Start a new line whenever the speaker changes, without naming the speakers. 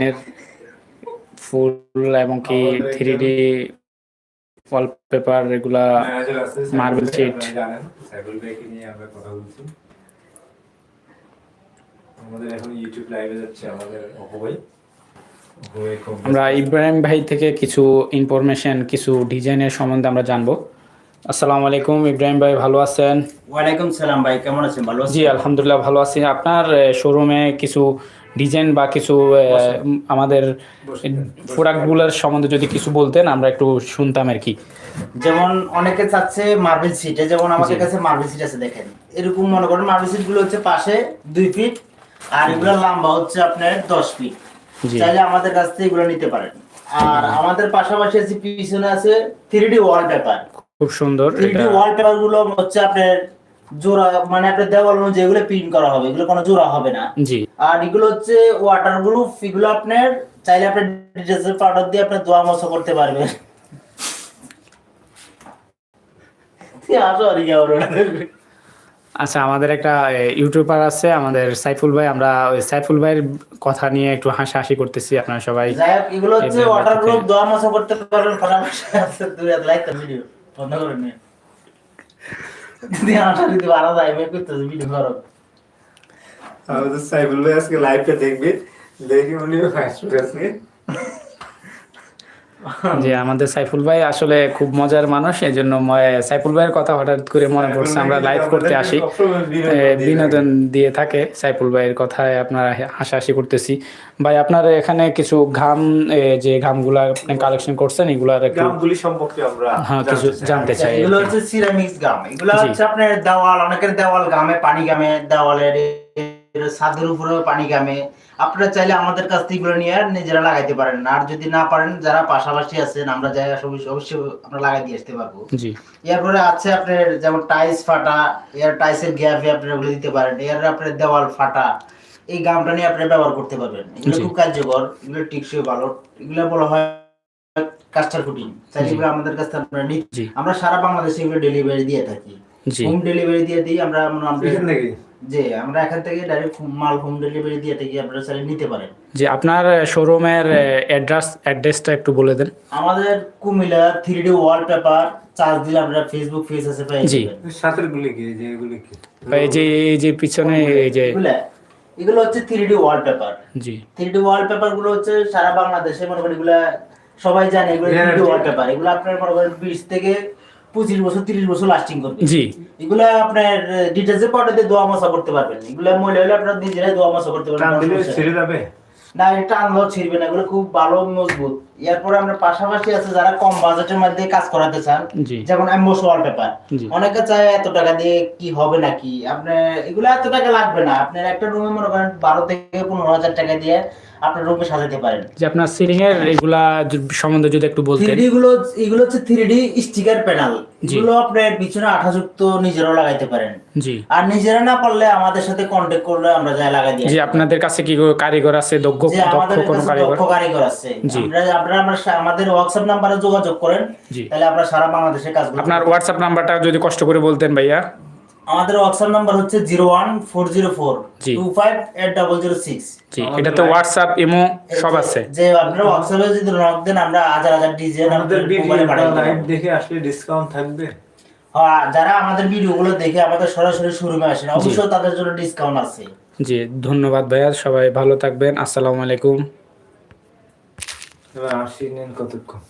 ডিজাইনের ফুল এবং কি থ্রি ডি ওয়ালপেপার এগুলা
ভাই খুব
আমরা ইব্রাহিম ভাই থেকে কিছু ইনফরমেশন কিছু ডিজাইনের সম্বন্ধে আমরা জানব। আসসালামু আলাইকুম ইব্রাহিম ভাই ভালো আছেন?
ওয়ালাইকুম সালাম ভাই কেমন আছেন? ভালো আছেন?
জি আলহামদুলিল্লাহ ভালো আছি। আপনার শোরুমে কিছু ডিজাইন বা কিছু আমাদের প্রোডাক্টগুলোর সম্বন্ধে যদি কিছু বলতেন আমরা একটু শুনতাম আর কি।
যেমন অনেকে চাচ্ছে মার্বেল সিটে যেমন আমাদের কাছে মার্বেল সিট আছে দেখেন। এরকম মনে করেন মার্বেল সিটগুলো হচ্ছে পাশে দুই ফিট আর এগুলো লম্বা হচ্ছে আপনার দশ ফিট চাইলে আমাদের কাছ থেকে এগুলো নিতে পারেন। আর আমাদের পাশাপাশি আছে পিছনে আছে থ্রি ডি ওয়াল পেপার
খুব সুন্দর
থ্রি ডি ওয়াল পেপারগুলো হচ্ছে আপনার জোড়া মানে আপনার দেওয়াল অনুযায়ী এগুলো প্রিন্ট করা হবে এগুলো কোনো জোড়া হবে না।
জি।
আর এগুলো হচ্ছে ওয়াটার প্রুফ এগুলো আপনার চাইলে আপনার ডিটারজেন্ট পাউডার দিয়ে আপনার ধোয়া মোছা করতে পারবেন।
আচ্ছা আমাদের একটা ইউটিউবার আছে আমাদের সাইফুল ভাই আমরা ওই সাইফুল ভাইয়ের কথা নিয়ে একটু হাসাহাসি করতেছি আপনারা সবাই
এগুলো হচ্ছে ওয়াটার প্রুফ ধোয়া মোছা করতে পারবেন পাশাপাশি আছে দুই লাইক ভিডিও বন্ধ করে নিয়ে যদি আসা যদি বাড়া যায় আমি করতেছি ভিডিও করো
আমাদের সাইফুল ভাই আজকে লাইভটা দেখবে দেখে উনি হাসপাতাল
যে আমাদের সাইফুল ভাই আসলে খুব মজার মানুষ এই জন্য সাইফুল ভাইয়ের কথা হঠাৎ করে মনে পড়ছে আমরা লাইভ করতে আসি। বিনোদন দিয়ে থাকে। সাইফুল ভাইয়ের কথায় আপনারা হাসাহাসি করতেছি। ভাই আপনার এখানে কিছু ঘাম যে ঘামগুলা আপনি কালেকশন করছেন এগুলার একটু
গ্রামগুলি সম্পর্কে আমরা
হ্যাঁ কিছু
জানতে চাই।
এগুলো হচ্ছে সিরামিক্স গাম এগুলো হচ্ছে আপনার দেওয়াল অনেকের দেওয়াল গামে পানি গামে দেওয়ালের ছাদের উপরে পানি গামে আপনারা চাইলে আমাদের কাছ থেকে এগুলো নিয়ে নিজেরা লাগাইতে পারেন। আর যদি না পারেন যারা পাশাপাশি আছেন আমরা যাই অবশ্যই আমরা লাগাই দিয়ে আসতে পারব। এরপরে আছে আপনার যেমন টাইলস ফাটা এর টাইলসের গ্যাপে আপনি ওগুলো দিতে পারেন। এর আপনার দেওয়াল ফাটা এই গামটা নিয়ে আপনি ব্যবহার করতে পারবেন। এগুলো। খুব কার্যকর এগুলো টিকসই ভালো। এগুলো বলা হয় কাস্টার ফুটিং। চাইলে এগুলো আমাদের কাছে আপনারা নিতে আমরা সারা বাংলাদেশে এগুলো ডেলিভারি দিয়ে থাকি। হোম ডেলিভারি দিয়ে দিই আমরা
এখান থেকে?
যে আমরা এখান থেকে ডাইরেক্ট মাল হোম ডেলিভারি দিয়ে থাকি আপনারা চাইলে নিতে পারেন।
যে আপনার শোরুমের অ্যাড্রেস অ্যাড্রেসটা একটু বলে দেন।
আমাদের Comilla three D wallpaper charge দিলে আমরা ফেসবুক পেজ আছে পেয়ে
জি।
সাথের গুলি কি যে এগুলি কি?
এই যে এই যে পিছনে এই যে
এগুলা এগুলো হচ্ছে থ্রি ডি ওয়ালপেপার
জি।
থ্রি ডি ওয়ালপেপারগুলো হচ্ছে সারা বাংলাদেশে মনে করেন এগুলা সবাই জানে এগুলো থ্রি ডি। ওয়ালপেপার এগুলো আপনার মনে করেন বিশ থেকে পঁচিশ বছর তিরিশ বছর লাস্টিং করবে।
জি।
এগুলা আপনার ডিটেলসে পাউডার দিয়ে দোয়া মশা করতে পারবেন। এগুলা মহিলা হলে আপনার নিজেরাই দোয়া মশা করতে পারবেন
ছেড়ে যাবে?
না এটা আনলেও ছিড়বে না এগুলো খুব ভালো মজবুত। এরপরে আমরা পাশাপাশি আছে যারা কম বাজেটের মধ্যে কাজ করাতে চান যেমন এমবোস ওয়ালপেপার। অনেকে চায় এত টাকা দিয়ে কি হবে নাকি? আপনার এগুলো এত টাকা লাগবে না। আপনার একটা রুমে মনে করেন বারো থেকে পনেরো হাজার টাকা দিয়ে আপনার রুমে সাজাতে পারেন।
যে আপনার সিলিং এর এগুলা সম্বন্ধে যদি একটু বলতেন।
গুলো এগুলো হচ্ছে স্টিকার প্যানেল এগুলো আপনার পিছনে আঠাযুক্ত নিজেরাও লাগাইতে পারেন।
জি।
আর নিজেরা না পারলে আমাদের সাথে কন্ট্যাক্ট করলে আমরা যাই লাগাই দিই
জি আপনাদের কাছে কি কারিগর আছে দক্ষ দক্ষ কোনো কারিগর?
কারিগর আছে। আমরা আপনারা আমরা সা- আমাদের হোয়াটসঅ্যাপ নাম্বারে যোগাযোগ করেন। তাহলে আমরা সারা বাংলাদেশে কাজগুলো
আপনার হোয়াটসঅ্যাপ নাম্বারটা যদি কষ্ট করে বলতেন ভাইয়া।
আমাদের হোয়াটসঅ্যাপ নাম্বার হচ্ছে zero one four zero four two five eight double zero six.
জি এটা তো হোয়াটসঅ্যাপ ইমো সব আছে।
যে আপনারা হোয়াটসঅ্যাপে যদি নক দেন আমরা হাজার হাজার ডিজাইন
আমাদের লাইভ দেখে আসলে ডিসকাউন্ট থাকবে।
হ্যাঁ, যারা আমাদের ভিডিও গুলো দেখে আমাদের সরাসরি শোরুমে আসেন অবশ্যই তাদের জন্য ডিসকাউন্ট আছে।
জি ধন্যবাদ ভাইয়া সবাই ভালো থাকবেন আসসালামু আলাইকুম।
এবার আসি নিন কতক্ষণ